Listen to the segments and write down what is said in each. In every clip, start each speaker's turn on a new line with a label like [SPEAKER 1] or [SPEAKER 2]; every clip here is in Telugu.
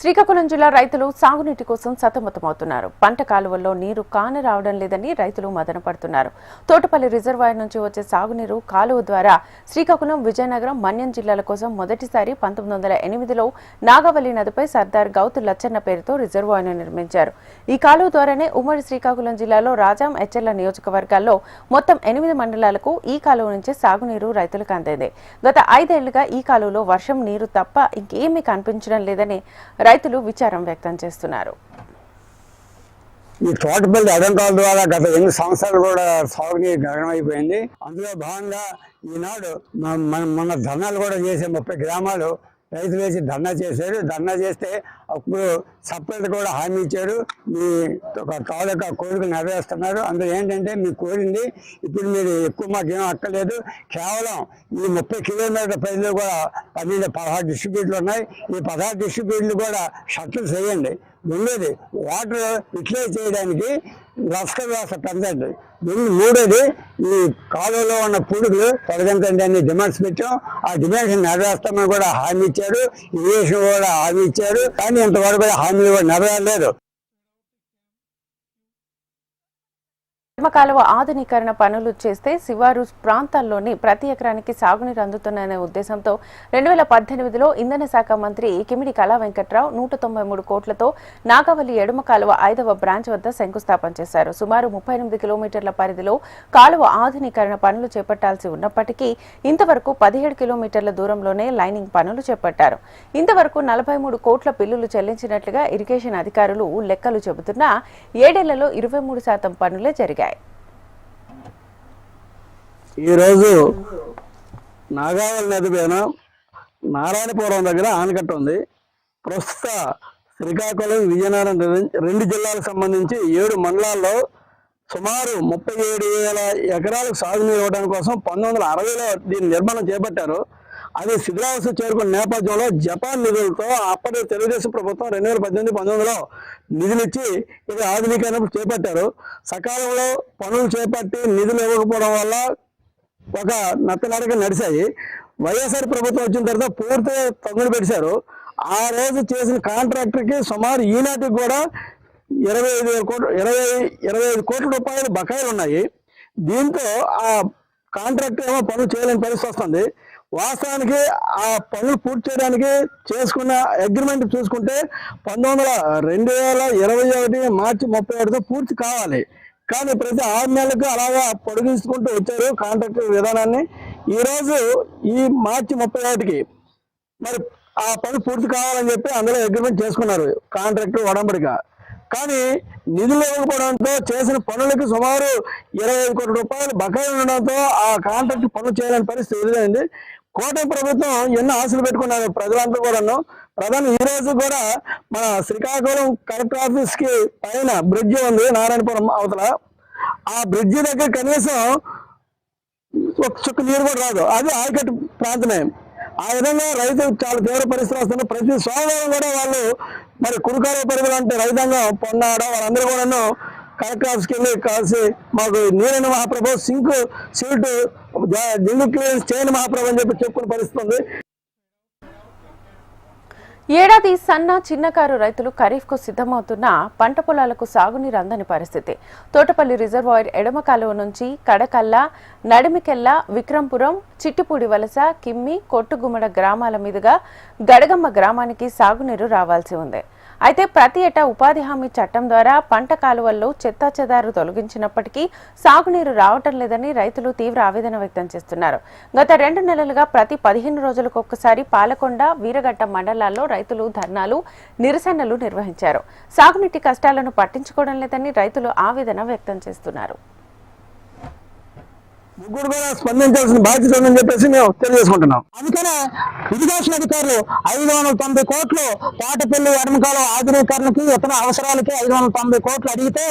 [SPEAKER 1] శ్రీకాకుళం జిల్లా రైతులు సాగునీటి కోసం సతమతమవుతున్నారు. పంట కాలువల్లో నీరు కానరావడం లేదని రైతులు మదనపడుతున్నారు. తోటపల్లి రిజర్వాయర్ నుంచి వచ్చే సాగునీరు కాలువ ద్వారా శ్రీకాకుళం విజయనగరం మన్యం జిల్లాల కోసం మొదటిసారి పంతొమ్మిది వందల ఎనిమిదిలో నాగవల్లి నదిపై సర్దార్ గౌతు లచ్చన్న పేరుతో రిజర్వాయర్ను నిర్మించారు. ఈ కాలువ ద్వారానే ఉమ్మడి శ్రీకాకుళం జిల్లాలో రాజాం ఎచ్చెర్ల నియోజకవర్గాల్లో మొత్తం ఎనిమిది మండలాలకు ఈ కాలువ నుంచే సాగునీరు రైతులకు అందింది. గత ఐదేళ్ళుగా ఈ కాలువలో వర్షం నీరు తప్ప ఇంకేమీ కనిపించడం లేదని రైతులు విచారం వ్యక్తం చేస్తున్నారు.
[SPEAKER 2] ఈ తోటపల్లి అడంకాల ద్వారా గత ఎన్ని సంవత్సరాలు కూడా సాగునీరు గగనమైపోయింది. అందులో భాగంగా ఈనాడు మన మన ధర్నాలు కూడా చేసే ముప్పై గ్రామాలు రైతులు వేసి ధర్నా చేశారు. ధర్నా చేస్తే అప్పుడు సపరేట్ కూడా హామీ ఇచ్చారు. మీ ఒక తాలూకా కోరిక నెరవేరుస్తున్నారు. అందులో ఏంటంటే మీ కోరింది ఇప్పుడు మీరు ఎక్కువ మాకేం అక్కర్లేదు. కేవలం ఈ ముప్పై కిలోమీటర్ల పరిధిలో కూడా పన్నెండు పదహారు డిస్ట్రిబ్యూట్లు ఉన్నాయి. ఈ పదహారు డిస్ట్రిబ్యూట్లు కూడా షట్లు చేయండి. ఉండేది వాటర్ ఇట్లే చేయడానికి లస్కర్ వ్యవస్థ పెంచండి మూడోది ఈ కాలువలో ఉన్న పురుగులు తొలగించండి అని డిమాండ్స్ పెట్టాం. ఆ డిమాండ్స్ నెరవేర్స్తామని కూడా హామీ ఇచ్చారు. ఇరిగేషన్ కూడా హామీ ఇచ్చారు. కానీ ఇంతవరకు కూడా హామీలు కూడా నెరవేరలేదు.
[SPEAKER 1] కాలువ ఆధునీకరణ పనులు చేస్తే శివారు ప్రాంతాల్లోని ప్రతి ఎకరానికి సాగునీరు అందుతుందనే ఉద్దేశంతో రెండు వేల పద్దెనిమిదిలో ఇంధన శాఖ మంత్రి కిమిడి కళా వెంకట్రావు నూట తొంభై మూడు కోట్లతో నాగవల్లి ఎడమ కాలువ ఐదవ బ్రాంచ్ వద్ద శంకుస్థాపన చేశారు. సుమారు ముప్పై ఎనిమిది కిలోమీటర్ల పరిధిలో కాలువ ఆధునీకరణ పనులు చేపట్టాల్సి ఉన్నప్పటికీ ఇంతవరకు పదిహేడు కిలోమీటర్ల దూరంలోనే లైనింగ్ పనులు చేపట్టారు. ఇంతవరకు నలభై మూడు కోట్ల బిల్లులు చెల్లించినట్లుగా ఇరిగేషన్ అధికారులు లెక్కలు చెబుతున్నా ఏడేళ్ళలో ఇరవై మూడు శాతం పనులే జరిగాయి.
[SPEAKER 3] ఈరోజు నాగావళి నది పైన నారాయణపురం దగ్గర ఆనకట్ట ఉంది. ప్రస్తుత శ్రీకాకుళం విజయనగరం రెండు జిల్లాలకు సంబంధించి ఏడు మండలాల్లో సుమారు ముప్పై ఏడు వేల ఎకరాలకు సాగునీరు ఇవ్వడానికి కోసం పంతొమ్మిది వందల అరవైలో దీని నిర్మాణం చేపట్టారు. అది శిథిలావస్థ చేరుకున్న నేపథ్యంలో జపాన్ నిధులతో అప్పటి తెలుగుదేశం ప్రభుత్వం రెండు వేల పద్దెనిమిది పంతొమ్మిదిలో నిధులు ఇచ్చి ఇది ఆధునీకరణ చేపట్టారు. సకాలంలో పనులు చేపట్టి నిధులు ఇవ్వకపోవడం వల్ల ఒక నత్తలాడక నడిచాయి. వైఎస్ఆర్ ప్రభుత్వం వచ్చిన తర్వాత పూర్తిగా తగులు పెట్టారు ఆ రోజు చేసిన కాంట్రాక్టర్కి సుమారు ఈనాటికి కూడా ఇరవై ఐదు వేల ఇరవై ఇరవై ఐదు కోట్ల రూపాయలు బకాయిలు ఉన్నాయి. దీంతో ఆ కాంట్రాక్టర్ ఏమో పనులు చేయలేని పరిస్థితి వస్తుంది. వాస్తవానికి ఆ పనులు పూర్తి చేయడానికి చేసుకున్న అగ్రిమెంట్ చూసుకుంటే పంతొమ్మిది వందల రెండు వేల ఇరవై ఒకటి మార్చి ముప్పై ఒకటితో పూర్తి కావాలి. కానీ ప్రతి ఆరు నెలలకు అలాగా పొడిగించుకుంటూ వచ్చారు కాంట్రాక్ట్ విధానాన్ని. ఈరోజు ఈ మార్చి ముప్పై ఒకటికి మరి ఆ పని పూర్తి కావాలని చెప్పి అందులో అగ్రిమెంట్ చేసుకున్నారు కాంట్రాక్టర్ ఒడంబడిగా కానీ నిధులు ఇవ్వకపోవడంతో చేసిన పనులకు సుమారు ఇరవై ఐదు కోట్ల రూపాయలు బకాయి ఉండడంతో ఆ కాంట్రాక్ట్ పనులు చేయలేని పరిస్థితి ఎదురైంది. కూటమి ప్రభుత్వం ఎన్నో ఆశలు పెట్టుకున్నారు ప్రజలంతా కూడాను. ప్రధాని ఈ రోజు కూడా మన శ్రీకాకుళం కలెక్టర్ ఆఫీస్కి పైన బ్రిడ్జి ఉంది నారాయణపురం అవతల. ఆ బ్రిడ్జి దగ్గర కనీసం ఒక చుక్క నీరు కూడా రాదు. అది ఆయకట్టు ప్రాంతమే. ఆ విధంగా రైతు చాలా తీవ్ర పరిస్థితులు వస్తున్నారు ప్రతి సోమవారం కూడా వాళ్ళు మరి కురుకాల పరిధిలో అంటే రైతాంగం పొన్నాడ వాళ్ళందరూ కూడాను కలెక్టర్ ఆఫీస్కి వెళ్ళి కలిసి మాకు నీరైన మహాప్రభు సింక్ సీటు డింగు క్లియరెన్స్ చేయని మహాప్రభు అని చెప్పి చెప్పుకుని పరిస్థితుంది
[SPEAKER 1] ఏడాది సన్న చిన్నకారు రైతులు ఖరీఫ్కు సిద్ధమవుతున్న పంట పొలాలకు సాగునీరు అందని పరిస్థితి. తోటపల్లి రిజర్వాయర్ ఎడమ కాలువ నుంచి కడకల్ల నడిమికెల్ల విక్రంపురం చిట్టిపూడి వలస కిమ్మి కొట్టుగుమ్మడ గ్రామాల మీదుగా గడగమ్మ గ్రామానికి సాగునీరు రావాల్సి ఉంది. అయితే ప్రతి ఏటా ఉపాధి హామీ చట్టం ద్వారా పంట కాలువల్లో చెత్తా చెదారు తొలగించినప్పటికీ సాగునీరు రావటం లేదని రైతులు తీవ్ర ఆవేదన వ్యక్తం చేస్తున్నారు. గత రెండు నెలలుగా ప్రతి పదిహేను రోజులకు ఒక్కసారి పాలకొండ వీరగట్ట మండలాల్లో రైతులు ధర్నాలు నిరసనలు నిర్వహించారు. సాగునీటి కష్టాలను పట్టించుకోవడం లేదని రైతులు ఆవేదన వ్యక్తం చేస్తున్నారు.
[SPEAKER 3] ముగ్గురు కూడా స్పందించాల్సిన బాధ్యత ఉందని చెప్పేసి మేము తెలియజేసుకుంటున్నాం. అందుకనే ఇరిగేషన్ అధికారులు ఐదు వందల తొంభై కోట్లు తోటపల్లి ఎడమకాలం ఆధునీకరణకి ఇతర అవసరాలకి ఐదు వందల తొంభై కోట్లు అడిగితే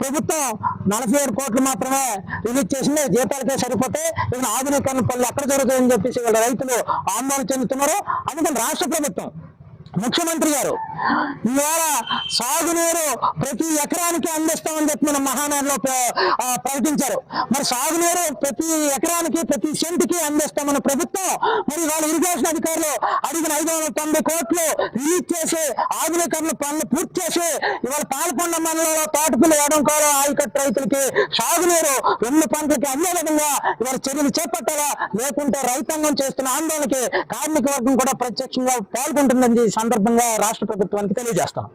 [SPEAKER 3] ప్రభుత్వం నలభై ఏడు కోట్లు మాత్రమే రిలీజ్ చేసింది. జీతాలకే సరిపోతే ఇక ఆధునీకరణ పనులు ఎక్కడ జరుగుతాయని చెప్పేసి వీళ్ళ రైతులు ఆందోళన చెందుతున్నారు. అందుకని రాష్ట్ర ప్రభుత్వం
[SPEAKER 4] ముఖ్యమంత్రి గారు ఇవాళ సాగునీరు ప్రతి ఎకరానికి అందిస్తామని చెప్పి మన మహానాడులో ప్రకటించారు. మరి సాగునీరు ప్రతి ఎకరానికి ప్రతి సెంటుకి అందిస్తామని ప్రభుత్వం మరి వాళ్ళ ఇరిగేషన్ అధికారులు అడిగిన ఐదు వందల తొంభై కోట్లు రిలీజ్ చేసి ఆధునీకరణ పనులు పూర్తి చేసి ఇవాళ పాల్పొండ మండలంలో తోటపల్లి ఎడంకోల ఆయకట్టు రైతులకి సాగునీరు రెండు పంటలకి అందే విధంగా ఇవాళ చర్యలు చేపట్టాలా? లేకుంటే రైతాంగం చేస్తున్న ఆందోళనకి కార్మిక వర్గం కూడా ప్రత్యక్షంగా పాల్గొంటుందని ఈ సందర్భంగా రాష్ట్ర ప్రభుత్వానికి తెలియజేస్తాం.